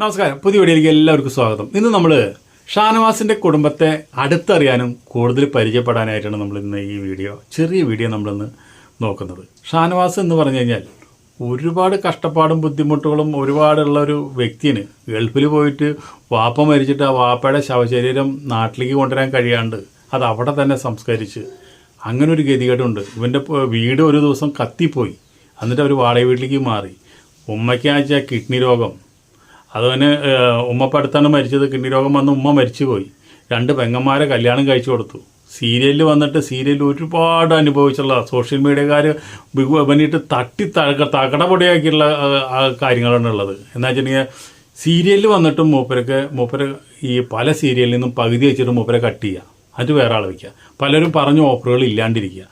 നമസ്കാരം. പുതിയ വീഡിയോയിലേക്ക് എല്ലാവർക്കും സ്വാഗതം. ഇന്ന് നമ്മൾ ഷാനവാസിന്റെ കുടുംബത്തെ അടുത്തറിയാനും കൂടുതൽ പരിചയപ്പെടാനായിട്ടാണ് നമ്മൾ ഇന്ന് ഈ വീഡിയോ ചെറിയ വീഡിയോ നമ്മളിന്ന് നോക്കുന്നത്. ഷാനവാസ് എന്ന് പറഞ്ഞു കഴിഞ്ഞാൽ ഒരുപാട് കഷ്ടപ്പാടും ബുദ്ധിമുട്ടുകളും ഒരുപാടുള്ള ഒരു വ്യക്തിന് ഗൾഫിൽ പോയിട്ട് വാപ്പ മരിച്ചിട്ട് ആ വാപ്പയുടെ ശവശരീരം നാട്ടിലേക്ക് കൊണ്ടുവരാൻ കഴിയാണ്ട് അത് അവിടെ തന്നെ സംസ്കരിച്ച് അങ്ങനെ ഒരു ഗതികേടുണ്ട്. ഇവന്റെ വീട് ഒരു ദിവസം കത്തിപ്പോയി. എന്നിട്ട് അവർ വാടക വീട്ടിലേക്ക് മാറി. ഉമ്മയ്ക്കാഴ്ച കിഡ്നി രോഗം അതവന് ഉമ്മ അടുത്താണ് മരിച്ചത്. കിഡ്നി രോഗം വന്ന് ഉമ്മ മരിച്ചു പോയി രണ്ട് പെങ്ങന്മാരെ കല്യാണം കഴിച്ചു കൊടുത്തു. സീരിയലിൽ വന്നിട്ട് സീരിയലിൽ ഒരുപാട് അനുഭവിച്ചുള്ള സോഷ്യൽ മീഡിയക്കാർ പണിയിട്ട് തട്ടി തക തകടപൊടിയാക്കിയുള്ള കാര്യങ്ങളാണ് ഉള്ളത്. എന്താ വെച്ചിട്ടുണ്ടെങ്കിൽ സീരിയലിൽ വന്നിട്ടും മൂപ്പരക്ക് മൂപ്പര് ഈ പല സീരിയലിൽ നിന്നും പകുതി വെച്ചിട്ട് മൂപ്പരെ കട്ട് ചെയ്യുക അത് വേറെ ആൾ വയ്ക്കുക പലരും പറഞ്ഞ ഓഫറുകൾ ഇല്ലാണ്ടിരിക്കുക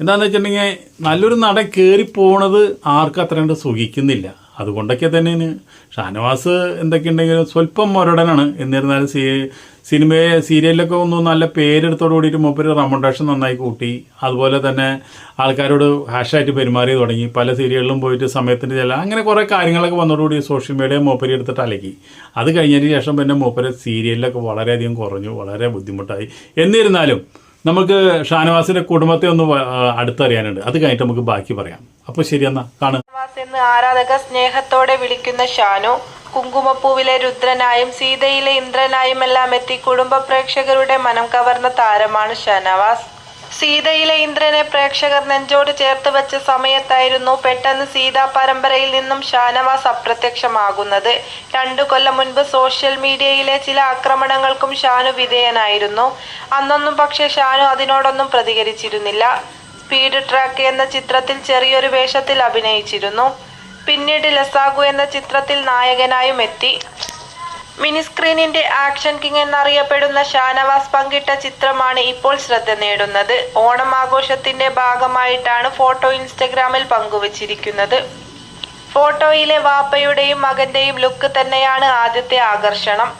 എന്താണെന്ന് വെച്ചിട്ടുണ്ടെങ്കിൽ നല്ലൊരു നട കയറി പോണത് ആർക്കും അത്ര കണ്ട് സുഖിക്കുന്നില്ല. അതുകൊണ്ടൊക്കെ തന്നെയാണ് ഷാനവാസ് എന്തൊക്കെയുണ്ടെങ്കിലും സ്വല്പം മുരടനാണ്. എന്നിരുന്നാലും സീ സിനിമയെ സീരിയലിലൊക്കെ ഒന്ന് നല്ല പേരെടുത്തോട് കൂടിയിട്ട് മൂപ്പര് റെമണ്ടേഷൻ നന്നായി കൂട്ടി. അതുപോലെ തന്നെ ആൾക്കാരോട് ഹാഷായിട്ട് പെരുമാറി തുടങ്ങി. പല സീരിയലിലും പോയിട്ട് സമയത്തിന് ചില അങ്ങനെ കുറേ കാര്യങ്ങളൊക്കെ വന്നതോടുകൂടി സോഷ്യൽ മീഡിയ മൂപ്പരി എടുത്തിട്ട് അലക്കി. അത് കഴിഞ്ഞതിന് ശേഷം പിന്നെ മൂപ്പര് സീരിയലിലൊക്കെ വളരെയധികം കുറഞ്ഞു. വളരെ ബുദ്ധിമുട്ടായി. എന്നിരുന്നാലും നമുക്ക് ഷാനവാസിന്റെ കുടുംബത്തെ ഒന്ന് അടുത്തറിയാനുണ്ട്. അത് കഴിഞ്ഞിട്ട് നമുക്ക് ബാക്കി പറയാം. അപ്പോൾ ശരി എന്നാ കാണുക. ആരാധക സ്നേഹത്തോടെ വിളിക്കുന്ന ഷാനു കുങ്കുമപ്പൂവിലെ രുദ്രനായും സീതയിലെ ഇന്ദ്രനായും എല്ലാം എത്തി കുടുംബ പ്രേക്ഷകരുടെ മനം കവർന്ന താരമാണ് ഷാനവാസ്. സീതയിലെ ഇന്ദ്രനെ പ്രേക്ഷകർ നെഞ്ചോട് ചേർത്ത് വെച്ച സമയത്തായിരുന്നു പെട്ടെന്ന് സീതാ പരമ്പരയിൽ നിന്നും ഷാനവാസ് അപ്രത്യക്ഷമാകുന്നത്. രണ്ടു കൊല്ലം മുൻപ് സോഷ്യൽ മീഡിയയിലെ ചില ആക്രമണങ്ങൾക്കും ഷാനു വിധേയനായിരുന്നു. അന്നൊന്നും പക്ഷേ ഷാനു അതിനോടൊന്നും പ്രതികരിച്ചിരുന്നില്ല. സ്പീഡ് ട്രാക്ക് എന്ന ചിത്രത്തിൽ ചെറിയൊരു വേഷത്തിൽ അഭിനയിച്ചിരുന്നു. പിന്നീട് ലസാഗു എന്ന ചിത്രത്തിൽ നായകനായും എത്തി. മിനിസ്ക്രീനിന്റെ ആക്ഷൻ കിങ് എന്നറിയപ്പെടുന്ന ഷാനവാസ് പങ്കിട്ട ചിത്രമാണ് ഇപ്പോൾ ശ്രദ്ധ നേടുന്നത്. ഓണം ആഘോഷത്തിന്റെ ഭാഗമായിട്ടാണ് ഫോട്ടോ ഇൻസ്റ്റഗ്രാമിൽ പങ്കുവച്ചിരിക്കുന്നത്. ഫോട്ടോയിലെ വാപ്പയുടെയും മകന്റെയും ലുക്ക് തന്നെയാണ് ആദ്യത്തെ ആകർഷണം.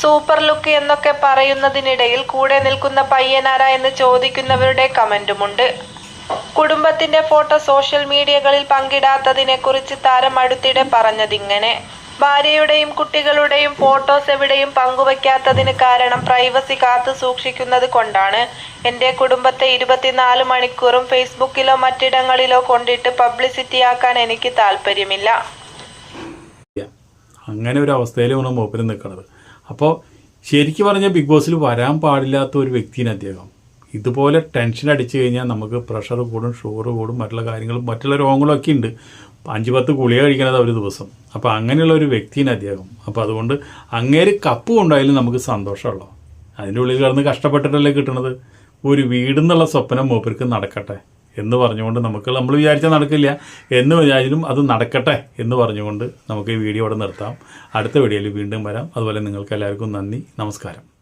സൂപ്പർ ലുക്ക് എന്നൊക്കെ പറയുന്നതിനിടയിൽ കൂടെ നിൽക്കുന്ന പയ്യനാരാ എന്ന് ചോദിക്കുന്നവരുടെ കമന്റുമുണ്ട്. കുടുംബത്തിന്റെ ഫോട്ടോ സോഷ്യൽ മീഡിയകളിൽ പങ്കിടാത്തതിനെ കുറിച്ച് താരം അടുത്തിടെ പറഞ്ഞതിങ്ങനെ. ഭാര്യയുടെയും കുട്ടികളുടെയും ഫോട്ടോസ് എവിടെയും പങ്കുവയ്ക്കാത്തതിന് കാരണം പ്രൈവസി കാത്തു സൂക്ഷിക്കുന്നത് കൊണ്ടാണ്. എന്റെ കുടുംബത്തെ ഇരുപത്തിനാല് മണിക്കൂറും ഫേസ്ബുക്കിലോ മറ്റിടങ്ങളിലോ കൊണ്ടിട്ട് പബ്ലിസിറ്റിയാക്കാൻ എനിക്ക് താല്പര്യമില്ല അങ്ങനെ ഒരു അവസ്ഥയിലാണ് മൂപ്പര് നിൽക്കുന്നത് അപ്പോൾ ശരിക്കും പറഞ്ഞാൽ ബിഗ് ബോസിൽ വരാൻ പാടില്ലാത്ത ഒരു വ്യക്തിയാണ് അദ്ദേഹം. ഇതുപോലെ ടെൻഷൻ അടിച്ചു കഴിഞ്ഞാൽ നമുക്ക് പ്രഷർ കൂടും ഷുഗർ കൂടും മറ്റുള്ള കാര്യങ്ങളും മറ്റുള്ള രോഗങ്ങളൊക്കെ ഉണ്ട്. അഞ്ച് പത്ത് ഗുളിക കഴിക്കണത് ഒരു ദിവസം. അപ്പോൾ അങ്ങനെയുള്ള ഒരു വ്യക്തിയാണ് അദ്ദേഹം അപ്പോൾ അതുകൊണ്ട് അങ്ങേര് കപ്പ് കൊണ്ടായാലും നമുക്ക് സന്തോഷമുള്ളൂ അതിന്റെ ഉള്ളിൽ കിടന്ന് കഷ്ടപ്പെട്ടിട്ടല്ലേ കിട്ടണത്? ഒരു വീടെന്നുള്ള സ്വപ്നം മൂപ്പർക്ക് നടക്കട്ടെ എന്ന് പറഞ്ഞുകൊണ്ട് നമുക്ക് നമ്മൾ വിചാരിച്ചാൽ നടക്കില്ല. എന്ന് വിചാരിച്ചാലും അത് നടക്കട്ടെ എന്ന് പറഞ്ഞുകൊണ്ട് നമുക്ക് ഈ വീഡിയോ ഇവിടെ നിർത്താം. അടുത്ത വീഡിയോയിൽ വീണ്ടും വരാം. അതുപോലെ നിങ്ങൾക്ക് എല്ലാവർക്കും നന്ദി. നമസ്കാരം.